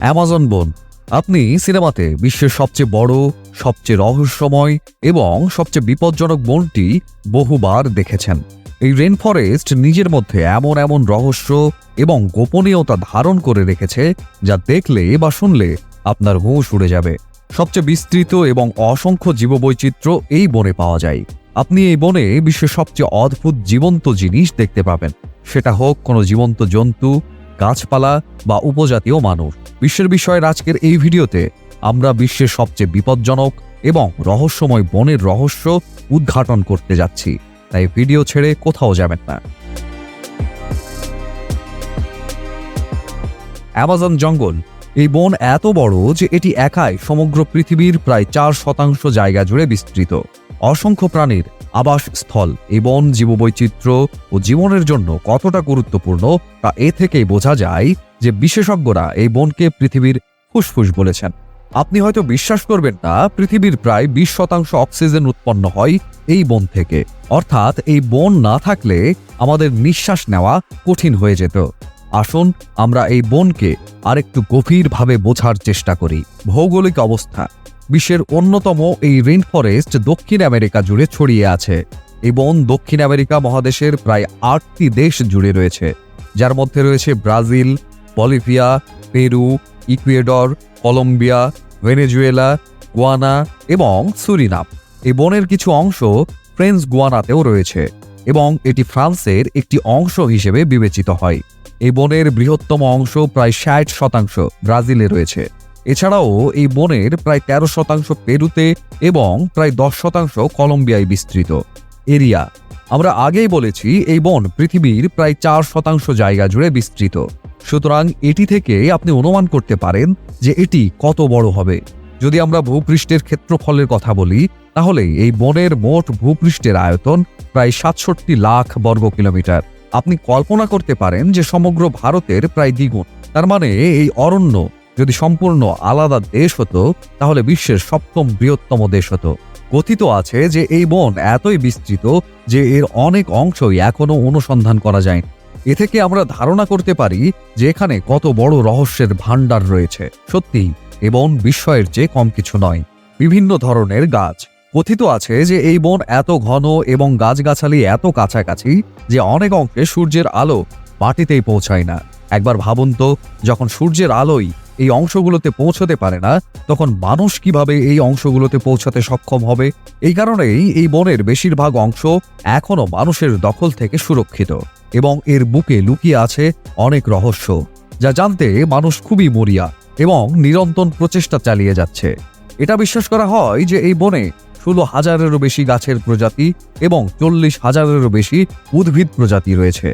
Amazon বন, আপনি সিনেমাতে বিশ্বের সবচেয়ে বড়, সবচেয়ে রহস্যময় এবং সবচেয়ে বিপজ্জনক বনটি বহুবার দেখেছেন। এই রেন ফরেস্ট নিজের মধ্যে এমন এমন রহস্য এবং গোপনীয়তা ধারণ করে রেখেছে যা দেখলে বা শুনলে আপনার হুঁশ উড়ে যাবে। সবচেয়ে বিস্তৃত এবং অসংখ্য জীববৈচিত্র্য এই বনে পাওয়া যায়। আপনি এই বনে বিশ্বের সবচেয়ে অদ্ভুত জীবন্ত জিনিস দেখতে পাবেন। সেটা হোক কোনো জীবন্ত জন্তু গাছপালা বা উপজাতীয় মানুষ। বিশ্বের বিষয়ের আজকের এই ভিডিওতে আমরা বিশ্বের সবচেয়ে বিপজ্জনক এবং রহস্যময় বনের রহস্য উদ্ঘাটন করতে যাচ্ছি। তাই ভিডিও ছেড়ে কোথাও যাবেন না। অ্যামাজন জঙ্গল। এই বন এত বড় যে এটি একাই সমগ্র পৃথিবীর প্রায় চার শতাংশ জায়গা জুড়ে বিস্তৃত। অসংখ্য প্রাণীর আবাসস্থল এই বন জীববৈচিত্র্য ও জীবনের জন্য কতটা গুরুত্বপূর্ণ তা এ থেকেই বোঝা যায় যে বিশেষজ্ঞরা এই বনকে পৃথিবীর ফুসফুস বলেছেন। আপনি হয়তো বিশ্বাস করবেন না, পৃথিবীর প্রায় বিশ শতাংশ অক্সিজেন উৎপন্ন হয় এই বন থেকে। অর্থাৎ এই বন না থাকলে আমাদের নিঃশ্বাস নেওয়া কঠিন হয়ে যেত। আসুন আমরা এই বনকে আরেকটু গভীরভাবে বোঝার চেষ্টা করি। ভৌগোলিক অবস্থা। বিশ্বের অন্যতম এই রেন ফরেস্ট দক্ষিণ আমেরিকা জুড়ে ছড়িয়ে আছে এই বন দক্ষিণ আমেরিকা মহাদেশের প্রায় আটটি দেশ জুড়ে রয়েছে। যার মধ্যে রয়েছে Brazil, Bolivia, Peru, Ecuador, Colombia, Venezuela, Guyana এবং সুরিনাম। এই বনের কিছু অংশ ফ্রেঞ্চ গুয়ানাতেও রয়েছে এবং এটি ফ্রান্সের একটি অংশ হিসেবে বিবেচিত হয়। এই বনের বৃহত্তম অংশ প্রায় ষাট শতাংশ ব্রাজিলে রয়েছে। এছাড়াও এই বনের প্রায় তেরো শতাংশ পেরুতে এবং প্রায় দশ শতাংশ কলম্বিয়ায় বিস্তৃত। এরিয়া, আমরা আগেই বলেছি এই বন পৃথিবীর প্রায় চার শতাংশ জায়গা জুড়ে বিস্তৃত। সুতরাং এটি থেকে আপনি অনুমান করতে পারেন যে এটি কত বড় হবে। যদি আমরা ভূপৃষ্ঠের ক্ষেত্রফলের কথা বলি, তাহলে এই বনের মোট ভূপৃষ্ঠের আয়তন প্রায় সাতষট্টি লাখ বর্গ কিলোমিটার। আপনি কল্পনা করতে পারেন যে সমগ্র ভারতের প্রায় দ্বিগুণ। তার মানে এই অরণ্য যদি সম্পূর্ণ আলাদা দেশ হতো, তাহলে বিশ্বের সপ্তম বৃহত্তম দেশ হতো। কথিত আছে যে এই বন এতই বিস্তৃত যে এর অনেক অংশই এখনও অনুসন্ধান করা যায় এ থেকে আমরা ধারণা করতে পারি যে এখানে কত বড় রহস্যের ভাণ্ডার রয়েছে। সত্যি এ বন বিস্ময়ের চেয়ে কম কিছু নয়। বিভিন্ন ধরনের গাছ। কথিত আছে যে এই বন এত ঘন এবং গাছগাছালি এত কাছাকাছি যে অনেক অংশে সূর্যের আলো মাটিতেই পৌঁছায় না। একবার ভাবুন তো, যখন সূর্যের আলোই এই অংশগুলোতে পৌঁছতে পারে না, তখন মানুষ কীভাবে এই অংশগুলোতে পৌঁছাতে সক্ষম হবে? এই কারণেই এই বনের বেশিরভাগ অংশ এখনও মানুষের দখল থেকে সুরক্ষিত এবং এর বুকে লুকিয়ে আছে অনেক রহস্য, যা জানতে মানুষ খুবই মরিয়া এবং নিরন্তর প্রচেষ্টা চালিয়ে যাচ্ছে। এটা বিশ্বাস করা হয় যে এই বনে ষোলো হাজারেরও বেশি গাছের প্রজাতি এবং চল্লিশ হাজারেরও বেশি উদ্ভিদ প্রজাতি রয়েছে।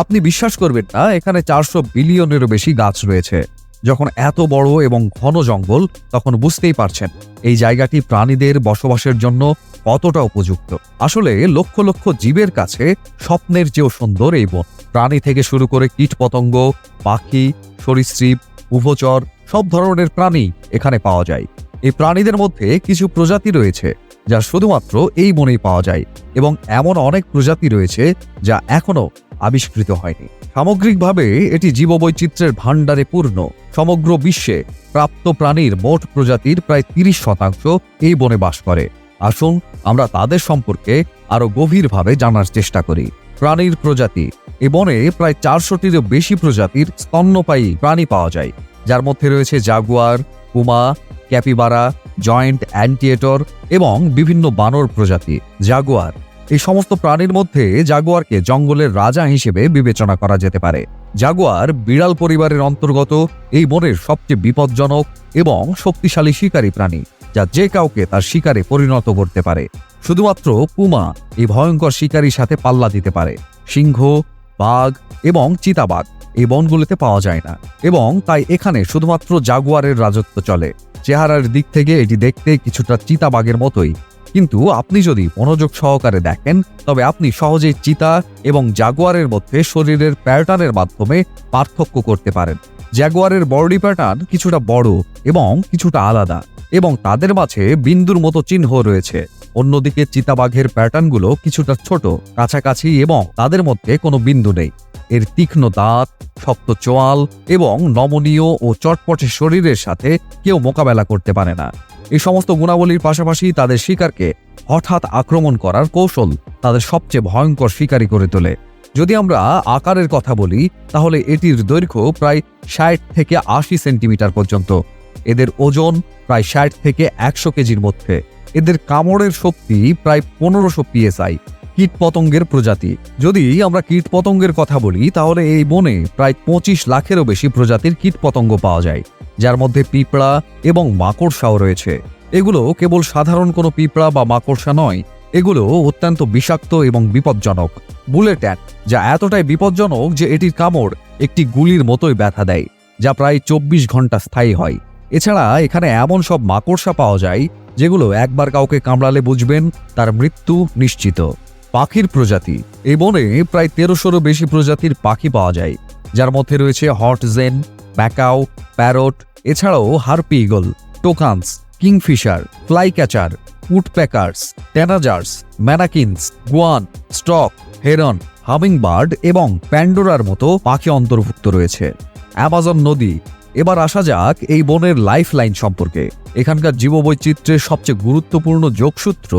আপনি বিশ্বাস করবেন না, এখানে চারশো বিলিয়নেরও বেশি গাছ রয়েছে। যখন এত বড় এবং ঘন জঙ্গল, তখন বুঝতেই পারছেন এই জায়গাটি প্রাণীদের বসবাসের জন্য কতটা উপযুক্ত। আসলে লক্ষ লক্ষ জীবের কাছে স্বপ্নের চেয়েও সুন্দর এই বন। প্রাণী থেকে শুরু করে কীটপতঙ্গ পাখি, সরীসৃপ, উভচর, সব ধরনের প্রাণী এখানে পাওয়া যায়। এই প্রাণীদের মধ্যে কিছু প্রজাতি রয়েছে, যা শুধুমাত্র এই বনেই পাওয়া যায় এবং এমন অনেক প্রজাতি রয়েছে যা এখনও আবিষ্কৃত হয়নি। সামগ্রিকভাবে, এটি জীববৈচিত্র্যের ভাণ্ডারে পূর্ণ। সমগ্র বিশ্বে প্রাপ্ত প্রাণীর মোট প্রজাতির প্রায় তিরিশ শতাংশ এই বনে বাস করে। আসুন, আমরা তাদের সম্পর্কে আরও গভীরভাবে জানার চেষ্টা করি। প্রাণীর প্রজাতি। এ বনে প্রায় চারশোটিরও বেশি প্রজাতির স্তন্যপায়ী প্রাণী পাওয়া যায়। যার মধ্যে রয়েছে jaguar, puma, capybara, giant anteater এবং বিভিন্ন বানর প্রজাতি, জাগুয়ার। এই সমস্ত প্রাণীর মধ্যে জাগুয়ারকে জঙ্গলের রাজা হিসেবে বিবেচনা করা যেতে পারে। জাগুয়ার বিড়াল পরিবারের অন্তর্গত এই বনের সবচেয়ে বিপজ্জনক এবং শক্তিশালী শিকারী প্রাণী, যা যে কাউকে তার শিকারে পরিণত করতে পারে। শুধুমাত্র পুমা এই ভয়ঙ্কর শিকারীর সাথে পাল্লা দিতে পারে। সিংহ, বাঘ এবং চিতাবাঘ এই বনগুলিতে পাওয়া যায় না এবং তাই এখানে শুধুমাত্র জাগুয়ারের রাজত্ব চলে। চেহারার দিক থেকে এটি দেখতে কিছুটা চিতাবাঘের মতোই কিন্তু আপনি যদি মনোযোগ সহকারে দেখেন, তবে আপনি সহজেই চিতা এবং জাগুয়ারের মধ্যে শরীরের প্যাটার্নের মাধ্যমে পার্থক্য করতে পারেন। জাগুয়ারের বডি প্যাটার্ন কিছুটা বড় এবং কিছুটা আলাদা এবং তাদের মাঝে বিন্দুর মতো চিহ্ন রয়েছে। অন্যদিকে চিতাবাঘের প্যাটার্নগুলো কিছুটা ছোট, কাছাকাছি এবং তাদের মধ্যে কোনো বিন্দু নেই। এর তীক্ষ্ণ দাঁত, শক্ত চোয়াল এবং নমনীয় ও চটপটে শরীরের সাথে কেউ মোকাবেলা করতে পারে না। এই সমস্ত গুণাবলীর পাশাপাশি তাদের শিকারকে হঠাৎ আক্রমণ করার কৌশল তাদের সবচেয়ে ভয়ঙ্কর শিকারী করে তোলে। যদি আমরা আকারের কথা বলি, তাহলে এটির দৈর্ঘ্য প্রায় ষাট থেকে আশি সেন্টিমিটার পর্যন্ত। এদের ওজন প্রায় ষাট থেকে একশো কেজির মধ্যে। এদের কামড়ের শক্তি প্রায় পনেরোশো পিএসআই কীট পতঙ্গের প্রজাতি। যদি আমরা কীট পতঙ্গের কথা বলি, তাহলে এই বনে প্রায় পঁচিশ লাখেরও বেশি প্রজাতির কীট পতঙ্গ পাওয়া যায়। যার মধ্যে পিঁপড়া এবং মাকড়সাও রয়েছে। এগুলো কেবল সাধারণ কোনো পিঁপড়া বা মাকড়সা নয় এগুলো অত্যন্ত বিষাক্ত এবং বিপজ্জনক। বুলেট অ্যাট, যা এতটাই বিপজ্জনক যে এটির কামড় একটি গুলির মতোই ব্যথা দেয়, যা প্রায় চব্বিশ ঘণ্টা স্থায়ী হয়। এছাড়া এখানে এমন সব মাকড়সা পাওয়া যায়, যেগুলো একবার কাউকে কামড়ালে বুঝবেন তার মৃত্যু নিশ্চিত। পাখির প্রজাতি এই বনে প্রায় তেরোশোরও বেশি প্রজাতির পাখি পাওয়া যায়, যার মধ্যে রয়েছে হট জেন ব্যাকাও প্যারট, এছাড়াও harpy eagle, toucans, kingfisher flycatcher woodpeckers, tanagers, manakins, guan, stork, heron, hummingbird এবং প্যান্ডোরার মতো পাখি অন্তর্ভুক্ত রয়েছে। অ্যামাজন নদী এবার আসা যাক এই বনের লাইফ লাইন সম্পর্কে। এখানকার জীববৈচিত্র্যের সবচেয়ে গুরুত্বপূর্ণ যোগসূত্র,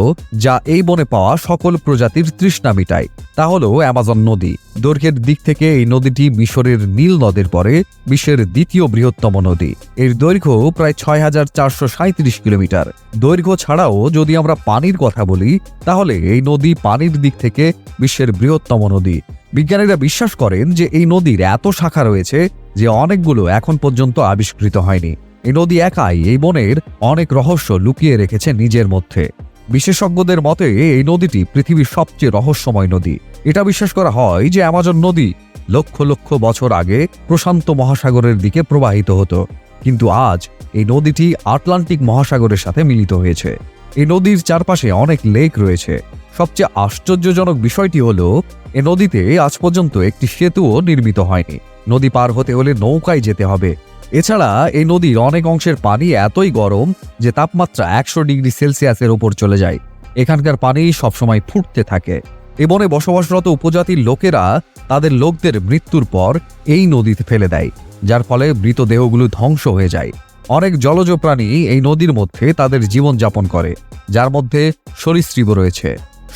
যা এই বনে পাওয়া সকল প্রজাতির তৃষ্ণা মিটায়, তা হল অ্যামাজন নদী। দৈর্ঘ্যের দিক থেকে এই নদীটি মিশরের নীল নদের পরে বিশ্বের দ্বিতীয় বৃহত্তম নদী। এর দৈর্ঘ্য প্রায় ছয় হাজার চারশো সাঁত্রিশ কিলোমিটার। দৈর্ঘ্য ছাড়াও যদি আমরা পানির কথা বলি, তাহলে এই নদী পানির দিক থেকে বিশ্বের বৃহত্তম নদী। বিজ্ঞানীরা বিশ্বাস করেন যে এই নদীর এত শাখা রয়েছে যে অনেকগুলো এখন পর্যন্ত আবিষ্কৃত হয়নি। এই নদী একাই এই বনের অনেক রহস্য লুকিয়ে রেখেছে নিজের মধ্যে। বিশেষজ্ঞদের মতে, এই নদীটি পৃথিবীর সবচেয়ে রহস্যময় নদী। এটা বিশ্বাস করা হয় যে অ্যামাজন নদী লক্ষ লক্ষ বছর আগে প্রশান্ত মহাসাগরের দিকে প্রবাহিত হতো। কিন্তু আজ এই নদীটি আটলান্টিক মহাসাগরের সাথে মিলিত হয়েছে। এই নদীর চারপাশে অনেক লেক রয়েছে। সবচেয়ে আশ্চর্যজনক বিষয়টি হলো, এ নদীতে আজ পর্যন্ত একটি সেতুও নির্মিত হয়নি। নদী পার হতে হলে নৌকায় যেতে হবে। এছাড়া এই নদীর অনেক অংশের পানি এতই গরম যে তাপমাত্রা একশো ডিগ্রি সেলসিয়াসের ওপর চলে যায়। এখানকার পানি সবসময় ফুটতে থাকে। এ বনে বসবাসরত উপজাতির লোকেরা তাদের লোকদের মৃত্যুর পর এই নদীতে ফেলে দেয়, যার ফলে মৃতদেহগুলো ধ্বংস হয়ে যায়। অনেক জলজ প্রাণী এই নদীর মধ্যে তাদের জীবন যাপন করে, যার মধ্যে সরীসৃপ রয়েছে।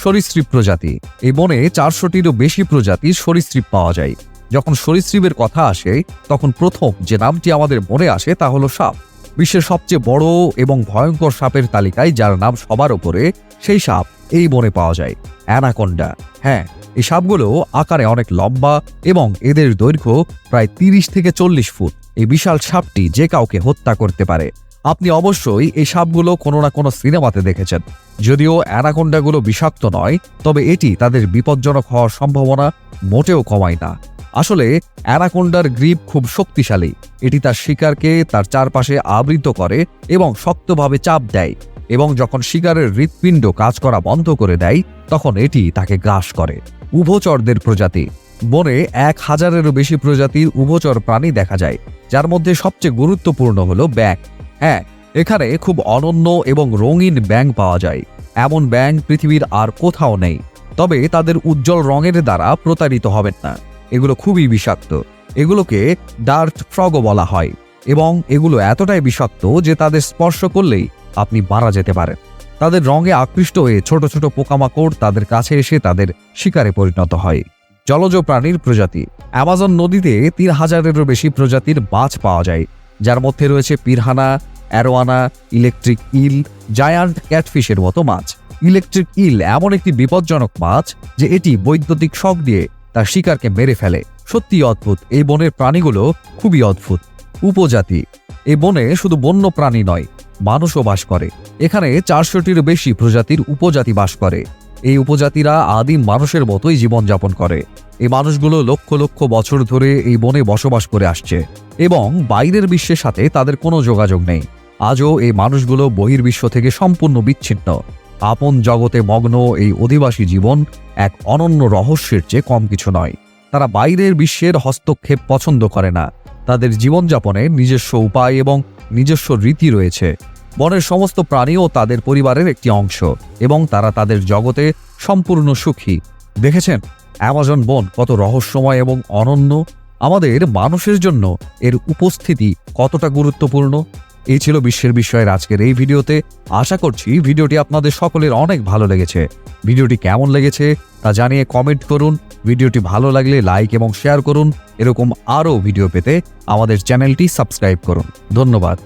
সরীসৃপ প্রজাতি। এই বনে চারশোটিরও বেশি প্রজাতির সরীসৃপ পাওয়া যায়। যখন সরীসৃপের কথা আসে, তখন প্রথম যে নামটি আমাদের মনে আসে তা হলো সাপ। বিশ্বের সবচেয়ে বড় এবং ভয়ঙ্কর সাপের তালিকায় যার নাম সবার ওপরে সেই সাপ এই বনে পাওয়া যায়, অ্যানাকোন্ডা। হ্যাঁ এই সাপগুলো আকারে অনেক লম্বা এবং এদের দৈর্ঘ্য প্রায় তিরিশ থেকে চল্লিশ ফুট। এই বিশাল সাপটি যে কাউকে হত্যা করতে পারে। আপনি অবশ্যই এই সাপগুলো কোনো না কোনো সিনেমাতে দেখেছেন। যদিও অ্যানাকোন্ডাগুলো বিষাক্ত নয়, তবে এটি তাদের বিপজ্জনক হওয়ার সম্ভাবনা মোটেও কমায় না। আসলে অ্যানাকোন্ডার গ্রিপ খুব শক্তিশালী। এটি তার শিকারকে তার চারপাশে আবৃত করে এবং শক্তভাবে চাপ দেয় এবং যখন শিকারের হৃৎপিণ্ড কাজ করা বন্ধ করে দেয়, তখন এটি তাকে গ্রাস করে। উভচরদের প্রজাতি। বনে এক হাজারেরও বেশি প্রজাতির উভচর প্রাণী দেখা যায়, যার মধ্যে সবচেয়ে গুরুত্বপূর্ণ হল ব্যাং হ্যাঁ এখানে খুব অনন্য এবং রঙিন ব্যাং পাওয়া যায়। এমন ব্যাং পৃথিবীর আর কোথাও নেই, তবে তাদের উজ্জ্বল রঙের দ্বারা প্রতারিত হবেন না। এগুলো খুবই বিষাক্ত। এগুলোকে ডার্ট ফ্রগও বলা হয় এবং এগুলো এতটাই বিষাক্ত যে তাদের স্পর্শ করলেই আপনি মারা যেতে পারেন। তাদের রঙে আকৃষ্ট হয়ে ছোট ছোট পোকামাকড় তাদের কাছে এসে তাদের শিকারে পরিণত হয়। জলজ প্রাণীর প্রজাতি। অ্যামাজন নদীতে তিন হাজারেরও বেশি প্রজাতির মাছ পাওয়া যায়। যার মধ্যে রয়েছে piranha, arowana, electric eel, giant ক্যাটফিশের মতো মাছ। ইলেকট্রিক ইল এমন একটি বিপজ্জনক মাছ যে এটি বৈদ্যুতিক শক দিয়ে তার শিকারকে মেরে ফেলে। সত্যি অদ্ভুত। এই বনের প্রাণীগুলো খুবই অদ্ভুত। উপজাতি। এই বনে শুধু বন্য প্রাণী নয়, মানুষও বাস করে। এখানে চারশোটির বেশি প্রজাতির উপজাতি বাস করে। এই উপজাতিরা আদিম মানুষের মতোই জীবনযাপন করে। এই মানুষগুলো লক্ষ লক্ষ বছর ধরে এই বনে বসবাস করে আসছে এবং বাইরের বিশ্বের সাথে তাদের কোনো যোগাযোগ নেই। আজও এই মানুষগুলো বহির্বিশ্ব থেকে সম্পূর্ণ বিচ্ছিন্ন। আপন জগতে মগ্ন এই অধিবাসী জীবন এক অনন্য রহস্যের চেয়ে কম কিছু নয়। তারা বাইরের বিশ্বের হস্তক্ষেপ পছন্দ করে না। তাদের জীবনযাপনে নিজস্ব উপায় এবং নিজস্ব রীতি রয়েছে। বনের সমস্ত প্রাণীও তাদের পরিবারের একটি অংশ এবং তারা তাদের জগতে সম্পূর্ণ সুখী। দেখেছেন? অ্যামাজন বন কত রহস্যময় এবং অনন্য। আমাদের মানুষের জন্য এর উপস্থিতি কতটা গুরুত্বপূর্ণ? এই ছিল বিশ্বের বিষয়ের আজকের এই ভিডিওতে। আশা করছি ভিডিওটি আপনাদের সকলের অনেক ভালো লেগেছে। ভিডিওটি কেমন লেগেছে তা জানিয়ে কমেন্ট করুন। ভিডিওটি ভালো লাগলে লাইক এবং শেয়ার করুন। এরকম আরও ভিডিও পেতে আমাদের চ্যানেলটি সাবস্ক্রাইব করুন। ধন্যবাদ।